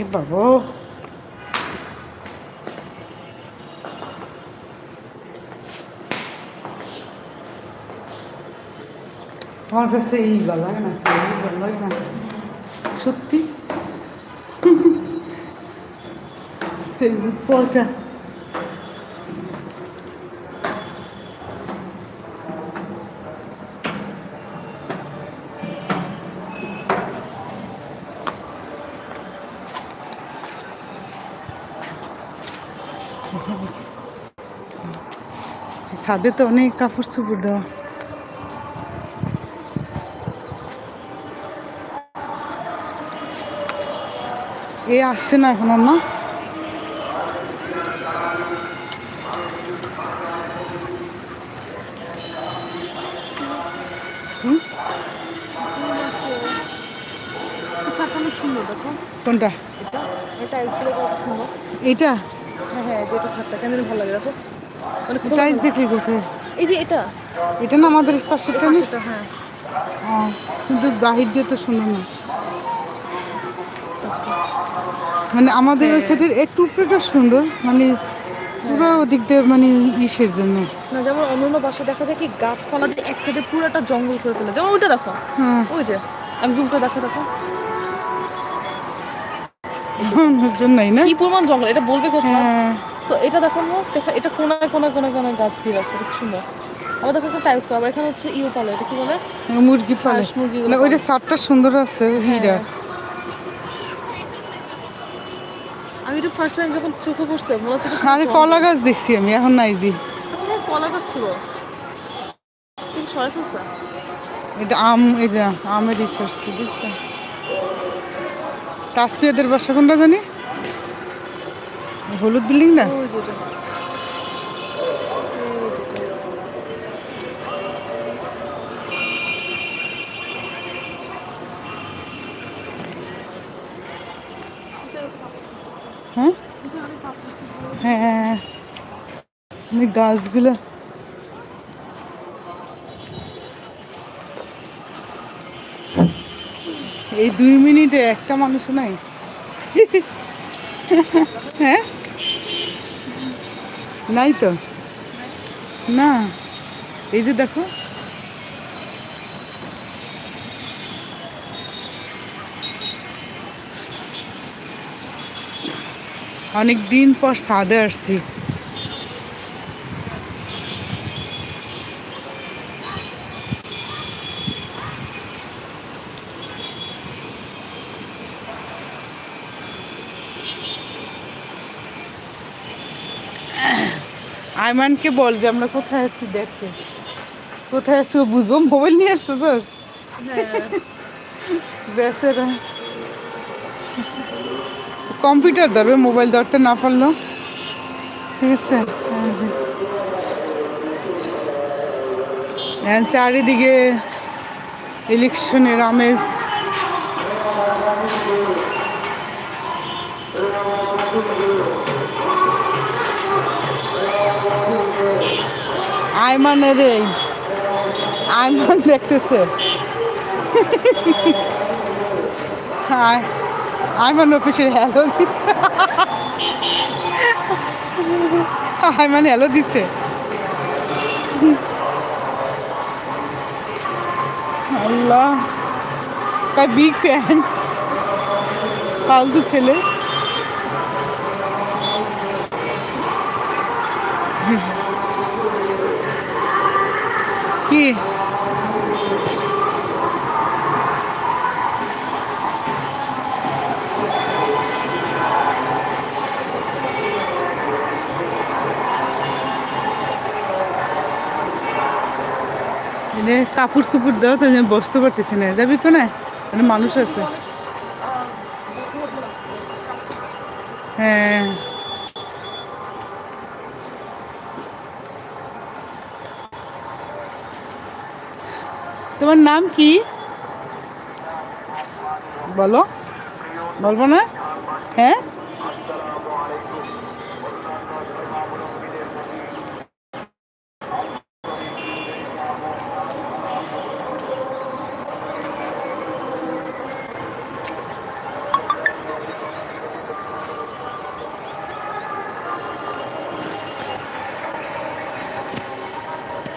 এ বাবা আমার কাছে এই ভালো লাগে না এই লাগে না সত্যি ফেসবুক পচা ছাদে তো অনেক কাপড় চোপড় দেওয়া। এ আসছে না এখন আর না। দেখো। কোনটা? এটা? এটা হ্যাঁ হ্যাঁ যে এটা ছাদটা কেমন ভালো লাগে দেখো। মানে খোলা দেখলি কোথায় এই যে এটা? এটা না আমাদের পাশেরটা পাশেরটা, হ্যাঁ। কিন্তু বাহির দিয়ে তো সুন্দর না। মানে আমাদের ওই হ্যাঁ। সাইডের একটু উপরেটা সুন্দর মানে পুরো ওদিক দিয়ে মানে ইসের জন্য। না যেমন অন্য অন্য বাসা দেখা যায় কি গাছপালা দিয়ে এক সাইডে পুরোটা জঙ্গল করে ফেলে। যেমন ওইটা দেখো। হ্যাঁ। ওই যে আমি জুমটা দেখো। দেখো জন্যই না? কি পরিমাণ জঙ্গল? এটা বলবে কোথায়? হ্যাঁ। সো এটা দেখো না দেখো এটা কোনায় কোনায় কোনায় কোনায় গাছ দিয়ে রাখছে এটা খুব সুন্দর। আবার দেখো একটা টাইলস করা এখানে হচ্ছে ইউ পালো এটা কি বলে? মুরগি পালে। মুরগি না ওইটা ছাদটা সুন্দর আছে হিরা। আমি এটা ফার্স্ট টাইম যখন চোখে পড়ছে মনে হচ্ছে আরে কলা গাছ দেখছি আমি এখন নাই দি আচ্ছা হ্যাঁ কলা গাছ ছিল। তুমি সরাই ফেলছে? এটা আম এই যে আমের রিসার্চ দেখছে? তাসপিয়াদের বাসা কোনটা জানি? হলুদ বিল্ডিং না? ওই যে এটা। এই হ্যাঁ হ্যাঁ। আমি গাছগুলো এই দুই মিনিটে একটা মানুষও নাই। হ্যাঁ? নাই তো? না। এই যে দেখো। অনেক দিন পর সাদে আসছি। আইমানকে বল যে আমরা কোথায় আছি দেখতে। কোথায় আছি ও বুঝব? মোবাইল নিয়ে আসছো তোর হ্যাঁ। বেচারা কম্পিউটার ধরবে মোবাইল ধরতে না পারল। ঠিক আছে এই চারিদিকে ইলেকশনের আমেজ। আইমানের এই আইমান দেখতেছে। আইমান অফিসের হ্যালো দিচ্ছে আইমান হ্যালো দিচ্ছে আল্লাহ বিগ ফ্যান ফালতু ছেলে। কি কাপড় চুপুর দাও তো বসতে পারতেছি না। যাবি কোনে? এখানে মানুষ আছে। হ্যাঁ। তোমার নাম কি বলো বলবো না হ্যাঁ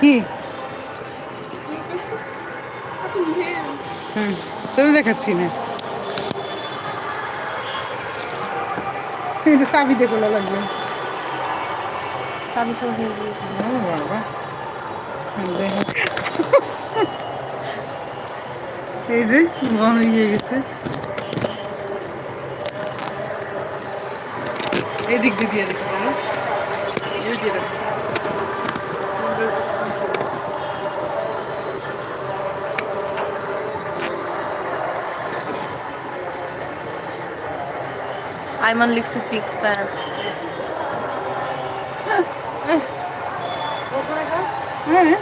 কি তোর দেখাচ্ছি না। এটা চাবিতে খোলা লাগবে। চাবি সব হয়ে গিয়েছে বাবা। এই যে বন্ধ হয়ে গেছে। এদিক দিয়ে দিয়ে দেখো বলো। দিয়ে রাখো। আইমান লিখছে পিক ফ্যান হ্যাঁ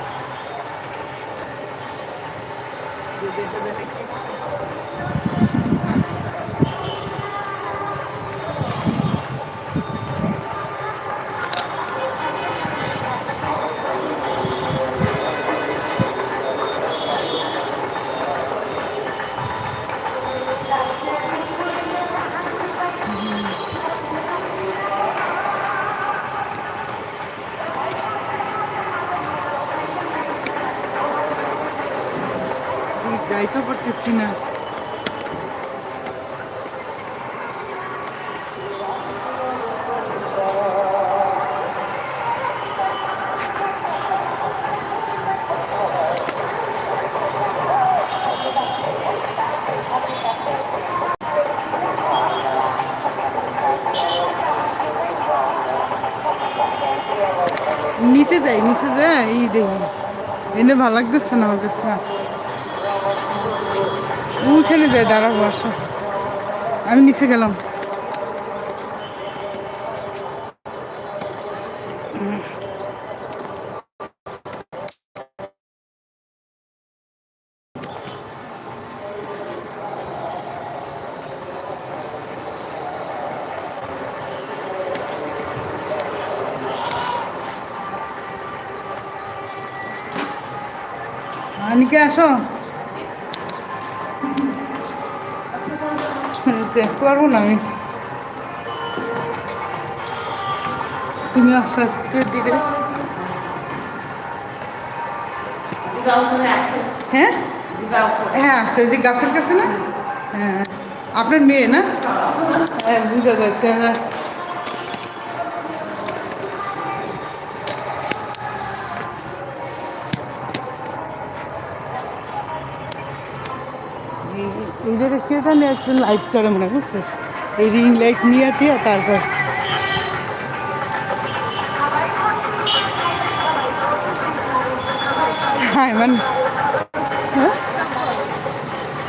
যাইতে পারতেছি না। নিচে যাই নিচে যাই, এই দেখি। এনে ভালো লাগতেছে না আমার কাছে। ওইখানে যাই দাঁড়াবো আসো আমি নিচে গেলাম। আনিকে আসো। করব না আমি। তুমি আসো আস্তে ধীরে হ্যাঁ? হ্যাঁ আছে যে গাছের কাছে না? হ্যাঁ। আপনার মেয়ে না? হ্যাঁ বুঝা যাচ্ছে হ্যাঁ। এই- জায়গায় কে জানে একজন লাইট করে মনে বুঝছিস? এই রিং লাইট নিয়ে টিয়া তারপর হ্যাঁ মানে হ্যাঁ?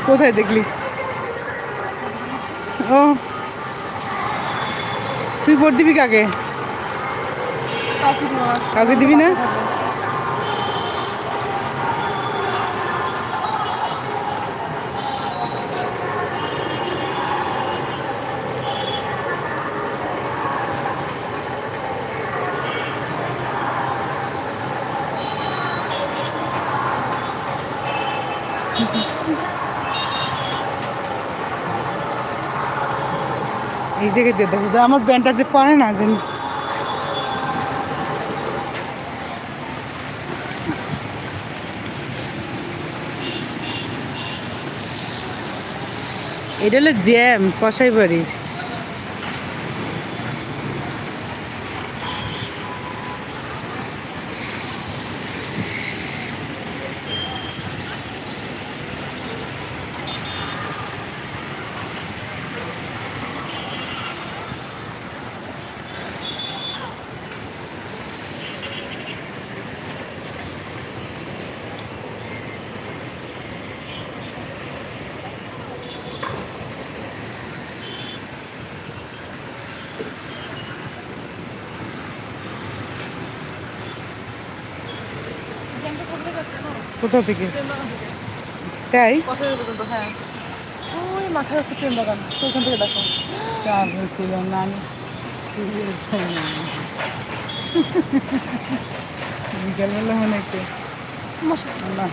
কোথায় দেখলি? ও। তুই ভোট দিবি কাকে? কাউকে দিবি না? এই জায়গায় দেখো আমার ব্যান্ডটা যে পরে না যে এটা হলো জ্যাম কষাই বাড়ি কোথা থেকে? তাই? হ্যাঁ। ওই মাথায় হচ্ছে প্রেম বাগান সেইখান থেকে দেখো। না আমি বিকালবেলা না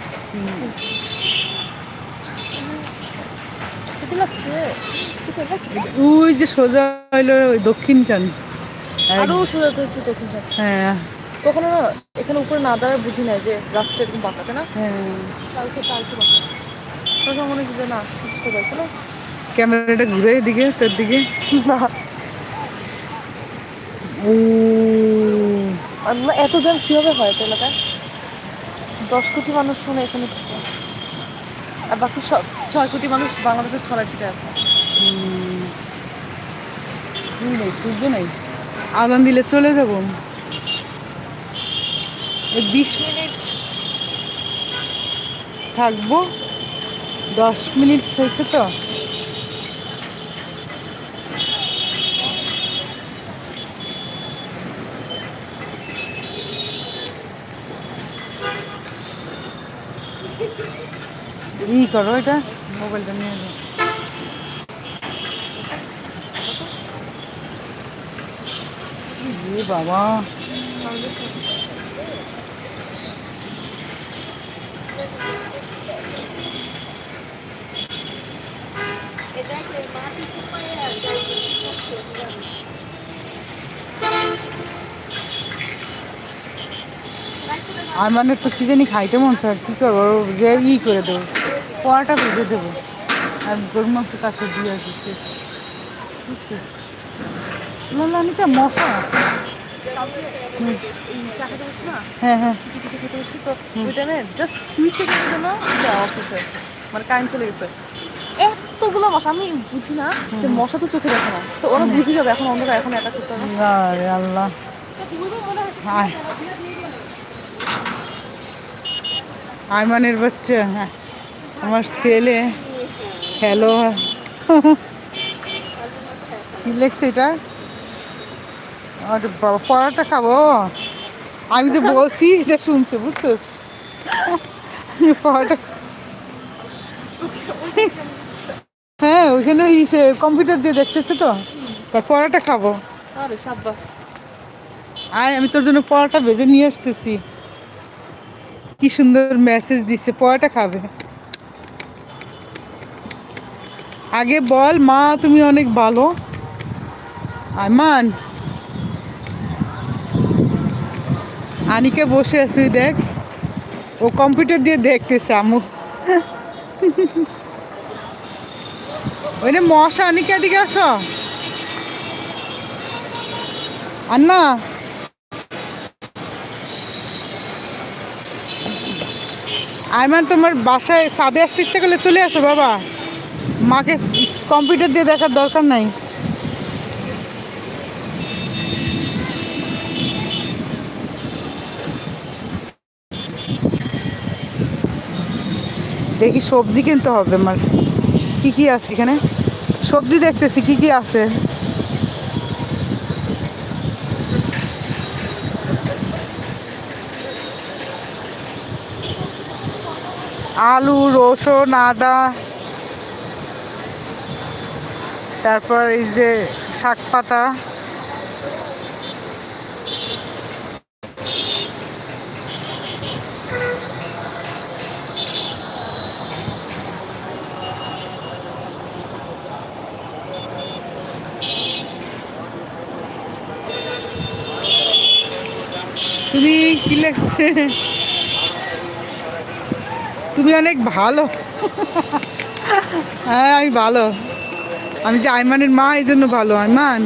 ওই যে সোজা হইল ওই দক্ষিণ কান সোজা হচ্ছে হ্যাঁ। কখনো না এখানে উপরে না দাঁড়ায় বুঝি না যে রাস্তাটা এরকম বাঁকা তাই না? হ্যাঁ। কালকে তার একটু বাঁকা। তখন মনে হচ্ছে যে না আছে না? ক্যামেরাটা ঘুরে এদিকে তোর দিকে। না। ও। এত জ্যাম কীভাবে হয় তো এলাকায়? দশ কোটি মানুষ শুনে এখানে আর বাকি সব ছয় কোটি মানুষ বাংলাদেশের ছড়ায় ছিটে আছে। হুম, নেই। আদান দিলে চলে যাব। বিশ মিনিট থাকব। দশ মিনিট হয়েছে তো। ই করো এটা মোবাইলটা নিয়ে যাও বাবা। আর মানে তো কি জানি খাইতে মন চায় কি করব? যে ই করে দেবো পড়াটা ভেজে দেবো। আর গরু মাংস কাছে দিয়ে আসি বুঝছিস? লালানিকা মশা। হ্যাঁ হ্যাঁ। জাস্ট দুই সেকেন্ডের জন্য অফিসে মানে কারেন্ট চলে গেছে। এতগুলো মশা আমি বুঝি না যে মশা তো চোখে দেখে না। তো ওরা বুঝে যাবে এখন অন্ধকার এখন একা করতে হবে। আরে আল্লাহ। আয়। আয়মানের বাচ্চা হ্যাঁ। আমার ছেলে। হ্যালো কি লেখছে এটা? আরে বাবা পরাটা খাব? আমি যে বলছি এটা শুনছে বুঝছ? পরাটা ওইখানে ইসে কম্পিউটার দিয়ে দেখতেছে তো? পরাটা খাব। আরে সাব্বাস। আয় আমি তোর জন্য পরোটা ভেজে নিয়ে আসতেছি। কি সুন্দর মেসেজ দিচ্ছে পরোটা খাবে। আগে বল মা তুমি অনেক ভালো। আয়মান। আনিকে বসে আছি দেখ। ও কম্পিউটার দিয়ে দেখতেছে আমু ওইনে মশা আনিকে এদিকে আসো। আন্না। আইমান, তোমার বাসায় ছাদে আসতে ইচ্ছে করলে চলে আসো, বাবা। মাকে কম্পিউটার দিয়ে দেখার দরকার নাই। দেখি সবজি কিনতে হবে আমার। কি কি আছে এখানে? সবজি দেখতেছি, কি কি আছে? আলু, রসুন, আদা, তারপর এই যে শাক পাতা তুমি কি লাগছে। তুমি অনেক ভালো। হ্যাঁ আমি ভালো। আমি যে আইমানের মা, এই জন্য ভালো, আইমান।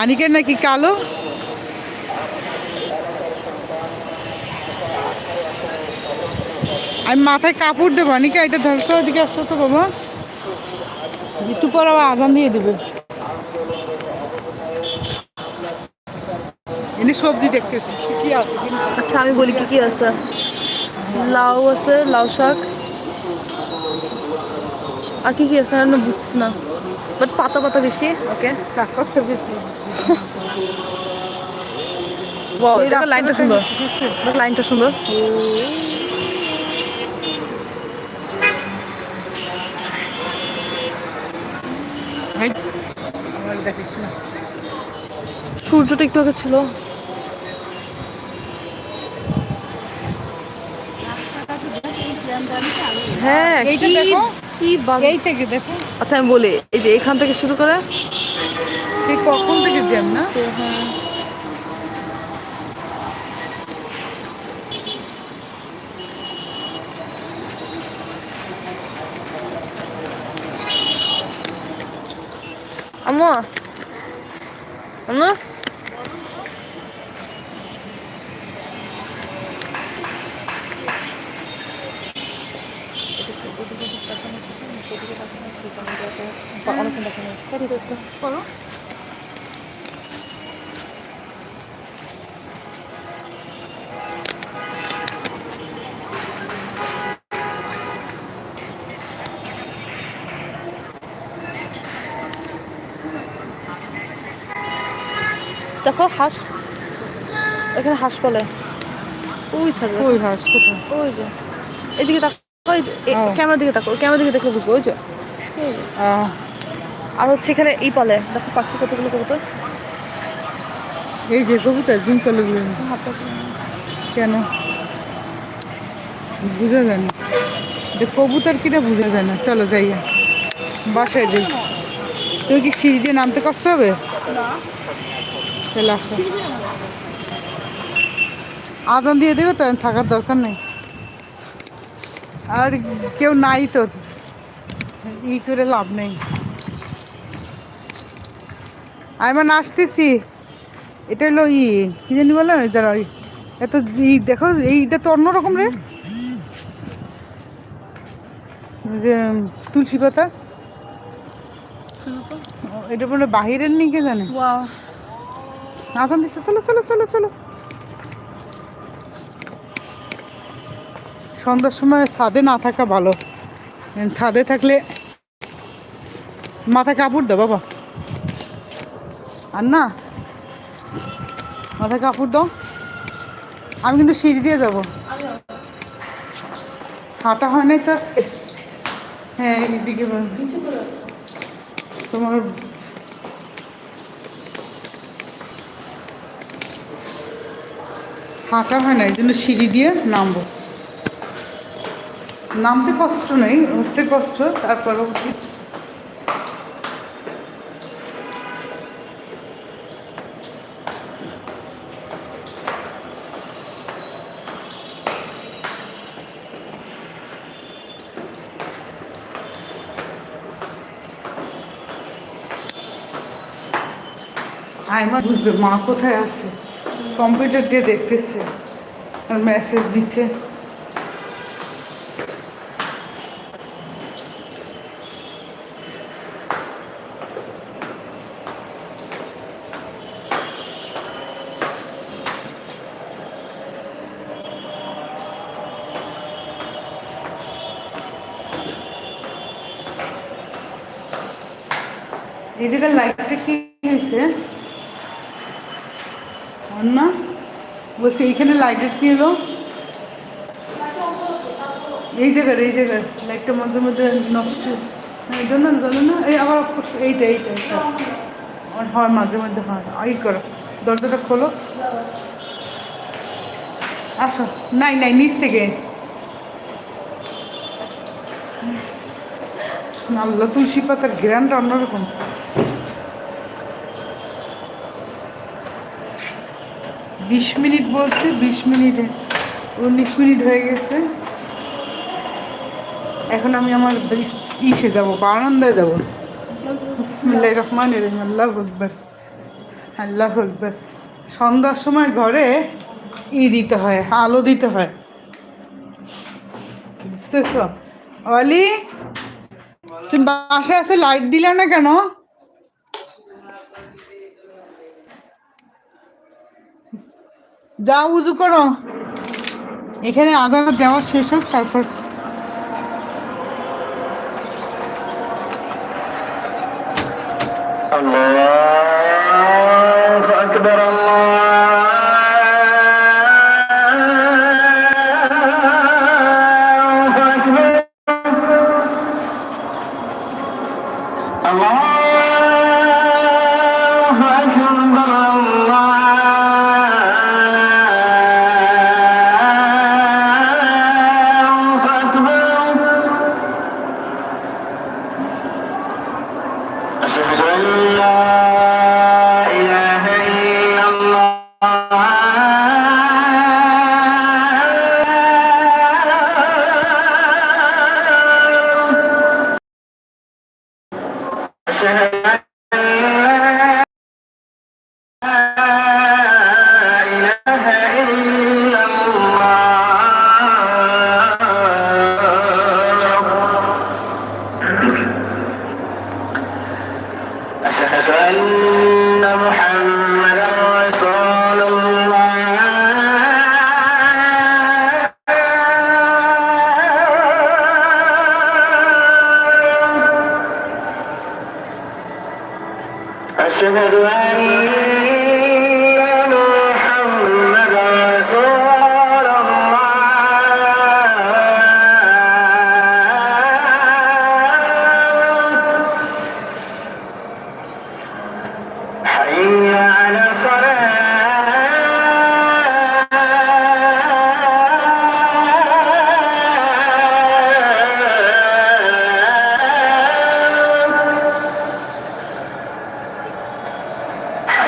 আনিকের নাকি কালো? আমি মাথায় কাপড় দেবো, আনিকা, এটা ধরতে ওদিকে আসো তো বাবা। একটু পর আবার আজান দিয়ে দেবে। এনে সবজি দেখতেছি কি কি আছে আচ্ছা আমি বলি কি কি আছে? লাউ আছে লাউ শাক। আর কি কি আছে? আমি বুঝতেছি না। বাট পাতা পাতা বেশি ওকে। শাকটা বেশি। এই দেখো লাইনটা সুন্দর। দেখো লাইনটা সুন্দর। সূর্যটা একটু আগে ছিল। হ্যাঁ কি কি এই থেকে দেখো। আচ্ছা আমি বলি এই যে এখান থেকে শুরু করে সেই কখন থেকে জ্যাম না? আম্মা দেখো হাঁস। এখানে হাঁস বলে। ওই ছাড়বে ওই হাঁস কোথায়? ওই যে। এদিকে তাকো। ক্যামেরার দিকে তাকো ক্যামেরার দিকে দেখলে বুঝব ওই যে। আর হচ্ছে এখানে এই পালে। দেখো পাখি কতগুলো কবুতর। এই যে কবুতর জিম করলে কেন? বুঝা যায় না। যে কবুতর কিনা বুঝা যায় না। চলো যাই। বাসায় যাই। তুই কি সিঁড়ি দিয়ে নামতে কষ্ট হবে? তাহলে আসো। আজান দিয়ে দেবে তো থাকার দরকার নেই। আর কেউ নাই তো ই করে লাভ নেই। আমি মানে আসতেছি। এটা হলো ই কি জানি বলো? দাঁড়া ওই এত ই দেখো এইটা তো অন্যরকম রে। যে তুলসী পাতা। এটা বলে বাহিরের নিয়ে কে জানে? আসাম দিচ্ছে চলো চলো চলো চলো। সন্ধ্যার সময় ছাদে না থাকা ভালো। ছাদে থাকলে মাথা কাপড় দাও বাবা। আর না মাথা কাপড় দাও। আমি কিন্তু সিঁড়ি দিয়ে যাব। হাঁটা হয় নাই তো আজকে। হ্যাঁ এইদিকে বল। তোমার হাঁটা হয় না, এই জন্য সিঁড়ি দিয়ে নামবো। নামতে কষ্ট নেই, উঠতে কষ্ট, তারপরে উচিত আইমা বুঝবে মা কোথায় আছে? কম্পিউটার দিয়ে দেখতেছে। আর মেসেজ দিচ্ছে বলছি, এইখানে লাইটের কি হলো? এই জায়গার এই জায়গার লাইটটা মাঝে মধ্যে নষ্ট এই জন্য জ্বলে না এই আবার এইটা এইটা হয়, মাঝে মধ্যে হয়। এই করো, দরজাটা খোলো। আসো। নাই নাই, নিচ থেকে। আল্লাহ, তুলসী পাতার গ্রানটা অন্যরকম। বিশ মিনিট বলছে, বিশ মিনিটে। উনিশ মিনিট হয়ে গেছে। এখন আমি আমার ইসে যাব, বারান্দায় যাব। বিসমিল্লাহির রহমানির রহিম, আল্লাহ আকবার আল্লাহ আকবার। সন্ধ্যার সময় ঘরে ই দিতে হয়, আলো দিতে হয়। বুঝতেছ? অলি, তুমি বাসায় আছে লাইট দিলে না কেন? যাও উজু করো। এখানে আজান দেওয়া শেষ হোক তারপর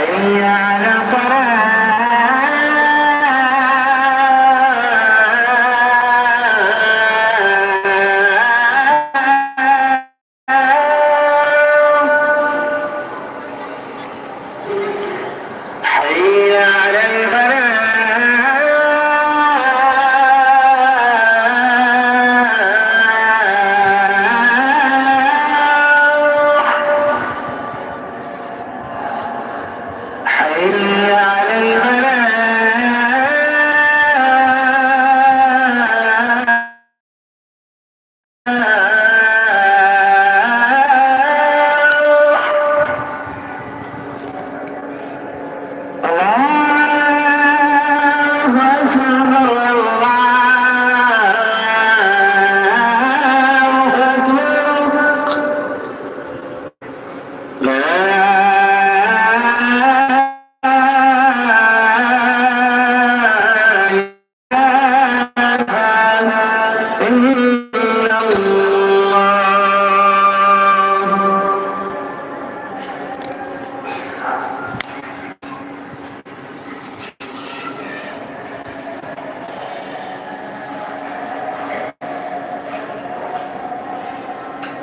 حي على